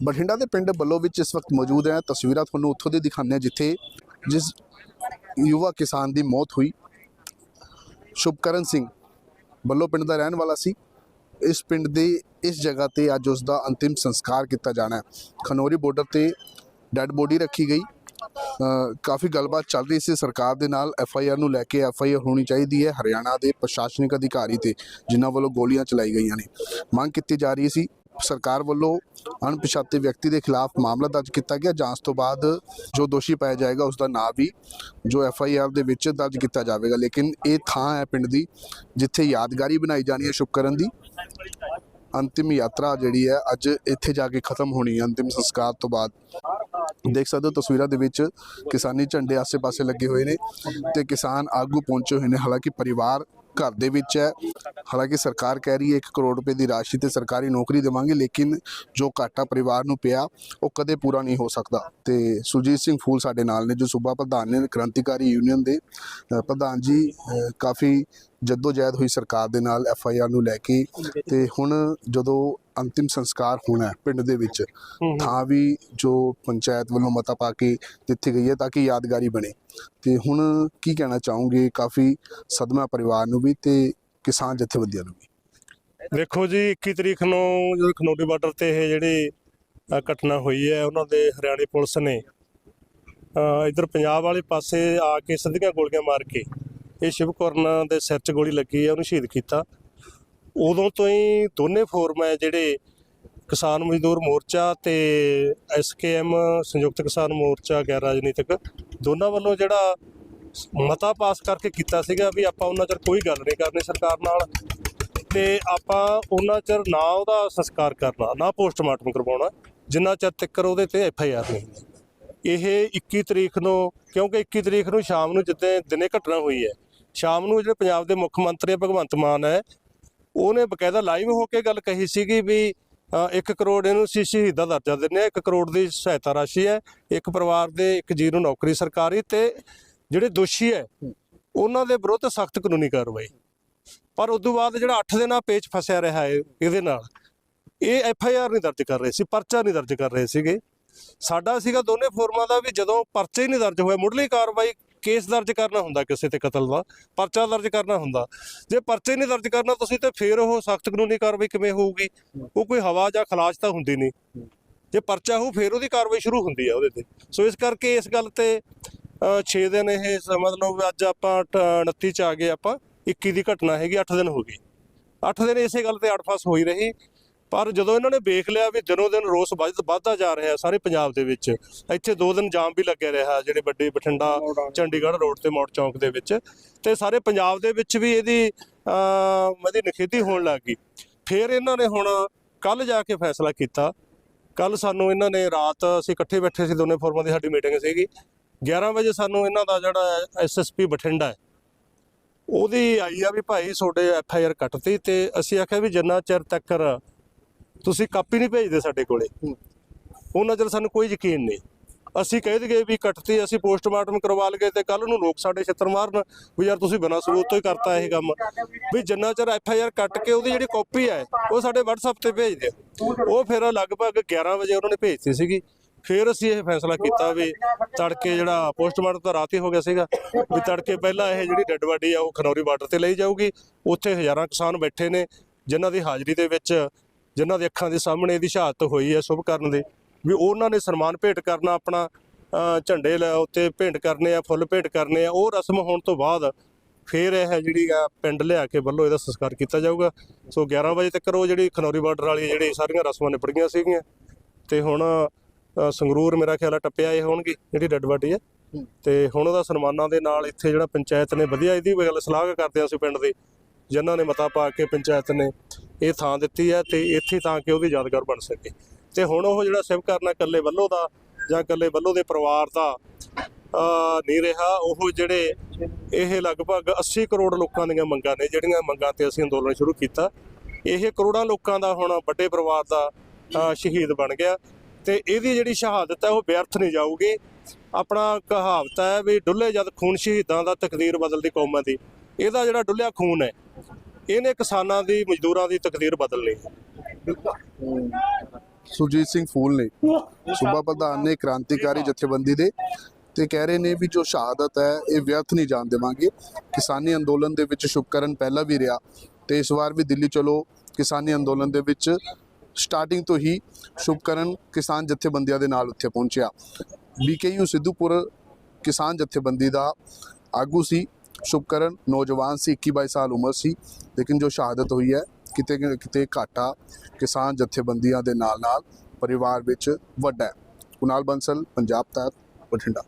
ਬਠਿੰਡਾ ਦੇ ਪਿੰਡ ਬੱਲੋ ਵਿੱਚ ਇਸ ਵਕਤ ਮੌਜੂਦ ਹੈ। ਤਸਵੀਰਾਂ ਤੁਹਾਨੂੰ ਉੱਥੋਂ ਦੀ ਦਿਖਾਉਂਦੇ ਹਾਂ, ਜਿੱਥੇ ਜਿਸ ਯੁਵਾ ਕਿਸਾਨ ਦੀ ਮੌਤ ਹੋਈ। ਸ਼ੁਭਕਰਨ ਸਿੰਘ ਬੱਲੋ ਪਿੰਡ ਦਾ ਰਹਿਣ ਵਾਲਾ ਸੀ। ਇਸ ਪਿੰਡ ਦੇ ਇਸ ਜਗ੍ਹਾ ਤੇ ਅੱਜ ਉਸ ਦਾ ਅੰਤਿਮ ਸੰਸਕਾਰ ਕੀਤਾ ਜਾਣਾ ਹੈ। ਖਨੌਰੀ ਬਾਰਡਰ ਤੇ ਡੈੱਡ ਬੋਡੀ ਰੱਖੀ ਗਈ। ਕਾਫੀ ਗੱਲਬਾਤ ਚੱਲ ਰਹੀ ਸੀ। ਸਰਕਾਰ ਦੇ ਨਾਲ ਐਫ ਆਈ ਆਰ ਨੂੰ ਲੈ ਕੇ ਐਫ ਆਈ ਆਰ ਹੋਣੀ ਚਾਹੀਦੀ ਹੈ ਹਰਿਆਣਾ ਦੇ ਪ੍ਰਸ਼ਾਸਨਿਕ ਅਧਿਕਾਰੀ ਤੇ, ਜਿਨ੍ਹਾਂ ਵੱਲੋਂ ਗੋਲੀਆਂ ਚਲਾਈ ਗਈਆਂ ਨੇ। ਮੰਗ ਕੀਤੀ ਜਾ ਰਹੀ ਸੀ ਸਰਕਾਰ ਵੱਲੋਂ ਅਣਪਛਾਤੇ ਵਿਅਕਤੀ ਦੇ ਖਿਲਾਫ ਮਾਮਲਾ ਦਰਜ ਕੀਤਾ ਗਿਆ। ਜਾਂਚ ਤੋਂ ਬਾਅਦ ਜੋ ਦੋਸ਼ੀ ਪਾਇਆ ਜਾਏਗਾ ਉਸ ਦਾ ਨਾਮ ਵੀ ਜੋ ਐਫ ਆਈ ਆਰ ਦੇ ਵਿੱਚ ਦਰਜ ਕੀਤਾ ਜਾਵੇਗਾ। ਲੇਕਿਨ ਇਹ ਥਾਂ ਹੈ ਪਿੰਡ ਦੀ, ਜਿੱਥੇ ਯਾਦਗਾਰੀ ਬਣਾਈ ਜਾਣੀ ਹੈ ਸ਼ੁਕਰਨ ਦੀ। ਅੰਤਿਮ ਯਾਤਰਾ ਜਿਹੜੀ ਹੈ, ਅੱਜ ਇੱਥੇ ਜਾ ਕੇ ਖਤਮ ਹੋਣੀ ਹੈ। ਅੰਤਿਮ ਸੰਸਕਾਰ ਤੋਂ ਬਾਅਦ ਦੇਖ ਸਕਦੇ ਹੋ, ਤਸਵੀਰਾਂ ਦੇ ਵਿੱਚ ਕਿਸਾਨੀ ਝੰਡੇ ਆਸੇ-ਪਾਸੇ ਲੱਗੇ ਹੋਏ ਨੇ ਤੇ ਕਿਸਾਨ ਆਗੂ ਪਹੁੰਚੇ ਹੋਏ ਨੇ। ਹਾਲਾਂਕਿ ਪਰਿਵਾਰ ਘਰ ਦੇ ਵਿੱਚ ਹੈ। ਹਾਲਾਂਕਿ ਸਰਕਾਰ ਕਹਿ ਰਹੀ ਹੈ 1 ਕਰੋੜ ਰੁਪਏ ਦੀ ਰਾਸ਼ੀ ਤੇ ਸਰਕਾਰੀ ਨੌਕਰੀ ਦੇਵਾਂਗੇ ਲੇਕਿਨ ਜੋ ਘਾਟਾ ਪਰਿਵਾਰ ਨੂੰ ਪਿਆ ਉਹ ਕਦੇ ਪੂਰਾ ਨਹੀਂ ਹੋ ਸਕਦਾ। ਤੇ ਸੁਰਜੀਤ ਸਿੰਘ ਫੂਲ ਸਾਡੇ ਨਾਲ ਨੇ ਜੋ ਸੂਬਾ ਪ੍ਰਧਾਨ ਨੇ ਕ੍ਰਾਂਤੀਕਾਰੀ ਯੂਨੀਅਨ ਦੇ ਪ੍ਰਧਾਨ ਜੀ ਅ, ਕਾਫੀ ਜਦੋਜਹਿਦ ਹੋਈ ਸਰਕਾਰ ਦੇ ਨਾਲ ਐਫ ਆਈ ਆਰ ਨੂੰ ਲੈ ਕੇ। ਤੇ ਹੁਣ ਜਦੋਂ ਅੰਤਿਮ ਸੰਸਕਾਰ ਹੋਣਾ ਹੈ ਪਿੰਡ ਦੇ ਵਿੱਚ ਥਾਂ ਵੀ ਜੋ ਪੰਚਾਇਤ ਵੱਲੋਂ ਮਤਾ ਪਾ ਕੇ ਦਿੱਤੀ ਗਈ ਹੈ ਤਾਂ ਕਿ ਯਾਦਗਾਰੀ ਬਣੇ। ਤੇ ਹੁਣ ਕੀ ਕਹਿਣਾ ਚਾਹੋਗੇ? ਕਾਫੀ ਸਦਮਾ ਪਰਿਵਾਰ ਨੂੰ ਵੀ ਤੇ ਕਿਸਾਨ ਜਥੇਬੰਦੀਆਂ ਨੂੰ ਵੀ। ਦੇਖੋ ਜੀ 21 ਤਰੀਕ ਨੂੰ ਜਦੋਂ ਖਨੌਰੀ ਬਾਰਡਰ ਤੇ ਇਹ ਜਿਹੜੀ ਘਟਨਾ ਹੋਈ ਹੈ ਉਹਨਾਂ ਦੇ ਹਰਿਆਣੇ ਪੁਲਿਸ ਨੇ ਇੱਧਰ ਪੰਜਾਬ ਵਾਲੇ ਪਾਸੇ ਆ ਕੇ ਸਿੱਧੀਆਂ ਗੋਲੀਆਂ ਮਾਰ ਕੇ ਇਹ ਸ਼ਿਵਕਰਨ ਦੇ ਸਿਰ 'ਚ ਗੋਲੀ ਲੱਗੀ ਹੈ ਉਹਨੂੰ ਸ਼ਹੀਦ ਕੀਤਾ। ਉਦੋਂ ਤੋਂ ਹੀ ਦੋਨੇ ਫੋਰਮ ਹੈ ਜਿਹੜੇ ਕਿਸਾਨ ਮਜ਼ਦੂਰ ਮੋਰਚਾ ਤੇ ਐਸਕੇਐਮ ਸੰਯੁਕਤ ਕਿਸਾਨ ਮੋਰਚਾ ਗੈਰ ਰਾਜਨੀਤਿਕ, ਦੋਨਾਂ ਵੱਲੋਂ ਜਿਹੜਾ ਮਤਾ ਪਾਸ ਕਰਕੇ ਕੀਤਾ ਸੀਗਾ ਵੀ ਆਪਾਂ ਉਹਨਾਂ ਚਿਰ ਕੋਈ ਗੱਲ ਨਹੀਂ ਕਰਨੀ ਸਰਕਾਰ ਨਾਲ ਤੇ ਆਪਾਂ ਉਹਨਾਂ ਚਿਰ ਨਾ ਉਹਦਾ ਸੰਸਕਾਰ ਕਰਨਾ, ਨਾ ਪੋਸਟਮਾਰਟਮ ਕਰਵਾਉਣਾ, ਜਿੰਨਾ ਚਿਰ ਤੱਕ ਉਹਦੇ ਤੇ ਐਫ ਆਈ ਆਰ ਨਹੀਂ ਇਹ 21 ਤਰੀਕ ਨੂੰ, ਕਿਉਂਕਿ 21 ਤਰੀਕ ਨੂੰ ਸ਼ਾਮ ਨੂੰ ਜਿੱਦਾਂ ਦਿਨੇ ਘਟਨਾ ਹੋਈ ਹੈ, ਸ਼ਾਮ ਨੂੰ ਜਿਹੜੇ ਪੰਜਾਬ ਦੇ ਮੁੱਖ ਮੰਤਰੀ ਭਗਵੰਤ ਮਾਨ ਹੈ ਉਹਨੇ ਬਕਾਇਦਾ ਲਾਈਵ ਹੋ ਕੇ ਗੱਲ ਕਹੀ ਸੀਗੀ ਵੀ 1 ਕਰੋੜ ਇਹਨੂੰ ਸੀ ਸ਼ਹੀਦ ਦਾ ਦਰਜਾ ਦਿੰਦੇ ਆ 1 ਕਰੋੜ ਦੀ ਸਹਾਇਤਾ ਰਾਸ਼ੀ ਹੈ, ਇੱਕ ਪਰਿਵਾਰ ਦੇ ਇੱਕ ਜੀ ਨੂੰ ਨੌਕਰੀ ਸਰਕਾਰੀ ਤੇ ਜਿਹੜੇ ਦੋਸ਼ੀ ਹੈ, ਉਹਨਾਂ ਦੇ ਵਿਰੁੱਧ ਸਖਤ ਕਾਨੂੰਨੀ ਕਾਰਵਾਈ। ਪਰ ਉਸ ਤੋਂ ਬਾਅਦ ਜਿਹੜਾ 8 ਦਿਨਾਂ ਪੇਚ ਫਸਿਆ ਰਿਹਾ ਹੈ, ਇਹਦੇ ਨਾਲ, ਇਹ ਐਫ ਆਈ ਆਰ ਨਹੀਂ ਦਰਜ ਕਰ ਰਹੇ ਸੀ, ਪਰਚਾ ਨਹੀਂ ਦਰਜ ਕਰ ਰਹੇ ਸੀਗੇ। ਸਾਡਾ ਸੀਗਾ ਦੋਨੇ ਫੋਰਮਾਂ ਦਾ ਵੀ ਜਦੋਂ ਪਰਚੇ ਹੀ ਨਹੀਂ ਦਰਜ ਹੋਇਆ, ਮੁੱਢਲੀ ਕਾਰਵਾਈ ਕੇਸ ਦਰਜ ਕਰਨਾ ਹੁੰਦਾ ਕਿਸੇ ਤੇ ਕਤਲ ਦਾ, ਪਰਚਾ ਦਰਜ ਕਰਨਾ ਹੁੰਦਾ। ਜੇ ਪਰਚੇ ਨਹੀਂ ਦਰਜ ਕਰਨਾ, ਤੁਸੀਂ ਤੇ ਫੇਰ ਉਹ ਸਖਤ ਕਾਨੂੰਨੀ ਕਾਰਵਾਈ ਕਿਵੇਂ ਹੋਊਗੀ? ਉਹ ਕੋਈ ਹਵਾ ਜਾਂ ਖਲਾਜ ਤਾਂ ਹੁੰਦੀ ਨਹੀਂ। ਜੇ ਪਰਚਾ ਹੋਊ, ਫੇਰ ਉਹਦੀ ਕਾਰਵਾਈ ਸ਼ੁਰੂ ਹੁੰਦੀ ਆ ਉਹਦੇ ਤੇ। ਸੋ ਇਸ ਕਰਕੇ ਇਸ ਗੱਲ ਤੇ 6 ਦਿਨ ਇਹ ਮਤਲਬ ਅੱਜ ਆਪਾਂ ਅਠ- 29 ਚ ਆ ਗਏ ਆਪਾਂ 21 ਦੀ ਘਟਨਾ ਹੈਗੀ 8 ਦਿਨ ਹੋ ਗਈ 8 ਦਿਨ ਇਸੇ ਗੱਲ ਤੇ ਅੜਫਸ ਹੋਈ ਰਹੀ। ਪਰ ਜਦੋਂ ਇਹਨਾਂ ਨੇ ਵੇਖ ਲਿਆ ਵੀ ਦਿਨੋ ਦਿਨ ਰੋਸ ਵੱਧ- ਵੱਧਦਾ ਜਾ ਰਿਹਾ ਸਾਰੇ ਪੰਜਾਬ ਦੇ ਵਿੱਚ, ਇੱਥੇ ਦੋ ਦਿਨ ਜਾਮ ਵੀ ਲੱਗਿਆ ਰਿਹਾ ਜਿਹੜੇ ਵੱਡੇ ਬਠਿੰਡਾ, ਚੰਡੀਗੜ੍ਹ ਰੋਡ ਤੇ ਮੋੜ ਚੌਂਕ ਦੇ ਵਿੱਚ ਤੇ ਸਾਰੇ ਪੰਜਾਬ ਦੇ ਵਿੱਚ ਵੀ ਇਹਦੀ ਇਹਦੀ ਨਿਖੇਧੀ ਹੋਣ ਲੱਗ ਗਈ। ਫਿਰ ਇਹਨਾਂ ਨੇ ਹੁਣ ਕੱਲ ਜਾ ਕੇ ਫੈਸਲਾ ਕੀਤਾ। ਕੱਲ ਸਾਨੂੰ ਇਹਨਾਂ ਨੇ ਰਾਤ ਅਸੀਂ ਇਕੱਠੇ ਬੈਠੇ ਸੀ, ਦੋਨੇ ਫੋਰਮਾਂ ਦੀ ਸਾਡੀ ਮੀਟਿੰਗ ਸੀਗੀ। 11 ਵਜੇ ਸਾਨੂੰ ਇਹਨਾਂ ਦਾ ਜਿਹੜਾ ਐਸਐਸਪੀ ਬਠਿੰਡਾ ਹੈ, ਉਹਦੀ ਆਈ ਆ ਵੀ ਭਾਈ ਤੁਹਾਡੇ ਐਫ ਆਈ ਆਰ ਕੱਟਤੀ ਤੇ ਅਸੀਂ ਆਖਿਆ ਵੀ ਜਿੰਨਾ ਚਿਰ ਤੱਕ ਤੁਸੀਂ ਕਾਪੀ ਨਹੀਂ ਭੇਜਦੇ ਸਾਡੇ ਕੋਲੇ। ਉਹਨਾਂ ਚਿਰ ਸਾਨੂੰ ਕੋਈ ਯਕੀਨ ਨਹੀਂ। ਅਸੀਂ ਕਹਿ ਦਈਏ ਵੀ ਕੱਟਤੀ, ਅਸੀਂ ਪੋਸਟਮਾਰਟਮ ਕਰਵਾ ਲਗੇ ਤੇ ਕੱਲ ਨੂੰ ਲੋਕ ਸਾਡੇ ਛਿੱਤਰ ਮਾਰਨ ਵੀ ਯਾਰ ਤੁਸੀਂ ਬਿਨਾਂ ਸਬੂਤ ਤੋਂ ਹੀ ਕਰਤਾ ਇਹ ਕੰਮ। ਵੀ ਜਿੰਨਾ ਚਿਰ ਐਫ ਆਈ ਆਰ ਕੱਟ ਕੇ ਉਹਦੀ ਜਿਹੜੀ ਕਾਪੀ ਹੈ, ਉਹ ਸਾਡੇ WhatsApp ਤੇ ਭੇਜ ਦਿਓ। ਉਹ ਫਿਰ ਲਗਭਗ 11 ਵਜੇ ਉਹਨਾਂ ਨੇ ਭੇਜਤੀ ਸੀਗੀ। ਫਿਰ ਅਸੀਂ ਇਹ ਫੈਸਲਾ ਕੀਤਾ ਵੀ ਤੜਕੇ ਜਿਹੜਾ ਪੋਸਟਮਾਰਟਮ ਤਾਂ ਰਾਤ ਹੀ ਹੋ ਗਿਆ ਸੀਗਾ, ਵੀ ਤੜਕੇ ਪਹਿਲਾਂ ਇਹ ਜਿਹੜੀ ਡੈੱਡ ਬਾਡੀ ਆ, ਉਹ ਖਨੌਰੀ ਬਾਰਡਰ ਤੇ ਲਈ ਜਾਊਗੀ। ਉੱਥੇ ਹਜ਼ਾਰਾਂ ਕਿਸਾਨ ਬੈਠੇ ਨੇ, ਜਿਨ੍ਹਾਂ ਦੀ ਹਾਜ਼ਰੀ ਦੇ ਵਿੱਚ ਜਿਨ੍ਹਾਂ ਦੇ ਅੱਖਾਂ ਦੇ ਸਾਹਮਣੇ ਇਹਦੀ ਸ਼ਹਾਦਤ ਹੋਈ ਹੈ ਸ਼ੁਭ ਕਰਨ ਦੀ ਵੀ ਉਹਨਾਂ ਨੇ ਸਨਮਾਨ ਭੇਟ ਕਰਨਾ ਆਪਣਾ ਝੰਡੇ ਲੈ ਉੱਤੇ ਭੇਂਟ ਕਰਨੇ ਆ ਫੁੱਲ ਭੇਟ ਕਰਨੇ ਆ ਉਹ ਰਸਮ ਹੋਣ ਤੋਂ ਬਾਅਦ ਫਿਰ ਇਹ ਜਿਹੜੀ ਆ ਪਿੰਡ ਲਿਆ ਕੇ ਵੱਲੋਂ ਇਹਦਾ ਸੰਸਕਾਰ ਕੀਤਾ ਜਾਊਗਾ। ਸੋ 11 ਵਜੇ ਤੱਕ ਉਹ ਜਿਹੜੀ ਖਨੌਰੀ ਬਾਰਡਰ ਵਾਲੀ ਜਿਹੜੀ ਸਾਰੀਆਂ ਰਸਮਾਂ ਗਈਆਂ ਸੀਗੀਆਂ। ਤੇ ਹੁਣ ਸੰਗਰੂਰ ਮੇਰਾ ਖਿਆਲ ਆ ਟੱਪਿਆ ਇਹ ਹੋਣਗੇ ਜਿਹੜੀ ਡੈੱਡ ਬਾਡੀ ਹੈ। ਤੇ ਹੁਣ ਉਹਦਾ ਸਨਮਾਨਾਂ ਦੇ ਨਾਲ ਇੱਥੇ ਜਿਹੜਾ ਪੰਚਾਇਤ ਨੇ ਵਧੀਆ ਇਹਦੀ ਗੱਲ ਸਲਾਹ ਕਰਦੇ ਆ ਅਸੀਂ ਪਿੰਡ ਦੇ ਜਿਨ੍ਹਾਂ ਨੇ ਮਤਾ ਪਾ ਕੇ ਪੰਚਾਇਤ ਨੇ ਇਹ ਥਾਂ ਦਿੱਤੀ ਹੈ ਤੇ ਇੱਥੇ ਤਾਂ ਕਿ ਉਹਦੀ ਯਾਦਗਾਰ ਬਣ ਸਕੇ। ਤੇ ਹੁਣ ਉਹ ਜਿਹੜਾ ਸਿਵ ਕਰਨਾ ਇਕੱਲੇ ਵੱਲੋਂ ਦਾ ਜਾਂ ਇਕੱਲੇ ਵੱਲੋਂ ਦੇ ਪਰਿਵਾਰ ਦਾ ਨਹੀਂ ਰਿਹਾ, ਉਹ ਜਿਹੜੇ ਇਹ ਲਗਭਗ 80 ਕਰੋੜ ਲੋਕਾਂ ਦੀਆਂ ਮੰਗਾਂ ਨੇ, ਜਿਹੜੀਆਂ ਮੰਗਾਂ ਤੇ ਅਸੀਂ ਅੰਦੋਲਨ ਸ਼ੁਰੂ ਕੀਤਾ, ਇਹ ਕਰੋੜਾਂ ਲੋਕਾਂ ਦਾ ਹੁਣ ਵੱਡੇ ਪਰਿਵਾਰ ਦਾ ਸ਼ਹੀਦ ਬਣ ਗਿਆ। ਤੇ ਇਹਦੀ ਜਿਹੜੀ ਸ਼ਹਾਦਤ ਹੈ, ਉਹ ਵਿਅਰਥ ਨਹੀਂ ਜਾਊਗੀ। ਆਪਣਾ ਕਹਾਵਤ ਹੈ ਵੀ ਡੁੱਲੇ ਜਦ ਖੂਨ ਸ਼ਹੀਦਾਂ ਦਾ ਤਕਦੀਰ ਬਦਲਦੀ ਕੌਮਾਂ ਦੀ। ਇਹਦਾ ਜਿਹੜਾ ਡੁੱਲਿਆ ਖੂਨ ਹੈ ਇਹਨੇ ਕਿਸਾਨਾਂ ਦੀ ਮਜ਼ਦੂਰਾਂ ਦੀ ਤਕਦੀਰ ਬਦਲਣੀ ਹੈ ਸੁਰਜੀਤ ਸਿੰਘ ਫੂਲ ਨੇ ਸੂਬਾ ਪ੍ਰਧਾਨ ਨੇ ਕ੍ਰਾਂਤੀਕਾਰੀ ਜਥੇਬੰਦੀ ਦੇ ਤੇ ਕਹਿ ਰਹੇ ਨੇ ਵੀ ਜੋ ਸ਼ਹਾਦਤ ਹੈ ਇਹ ਵਿਅਰਥ ਨਹੀਂ ਜਾਣ ਦੇਵਾਂਗੇ। ਕਿਸਾਨੀ ਅੰਦੋਲਨ ਦੇ ਵਿੱਚ ਸ਼ੁਭਕਰਨ ਪਹਿਲਾਂ ਵੀ ਰਿਹਾ ਤੇ ਇਸ ਵਾਰ ਵੀ ਦਿੱਲੀ ਚਲੋ ਕਿਸਾਨੀ ਅੰਦੋਲਨ ਦੇ ਵਿੱਚ ਸਟਾਰਟਿੰਗ ਤੋਂ ਹੀ ਸ਼ੁਭਕਰਨ ਕਿਸਾਨ ਜਥੇਬੰਦੀਆਂ ਦੇ ਨਾਲ ਉੱਥੇ ਪਹੁੰਚਿਆ। ਬੀਕੇਯੂ ਸਿੱਧੂਪੁਰ ਕਿਸਾਨ ਜਥੇਬੰਦੀ ਦਾ ਆਗੂ ਸੀ। ਸ਼ੁਭਕਰਨ ਨੌਜਵਾਨ ਸੀ 21 22 ਸਾਲ ਉਮਰ ਸੀ ਲੇਕਿਨ ਜੋ ਸ਼ਹਾਦਤ ਹੋਈ ਹੈ ਕਿਤੇ ਨਾ ਕਿਤੇ ਘਾਟਾ ਕਿਸਾਨ ਜਥੇਬੰਦੀਆਂ ਦੇ ਨਾਲ ਨਾਲ ਪਰਿਵਾਰ ਵਿੱਚ ਵੱਡਾ ਹੈ ਕੁਨਾਲ ਬੰਸਲ ਪੰਜਾਬ ਤੱਕ ਬਠਿੰਡਾ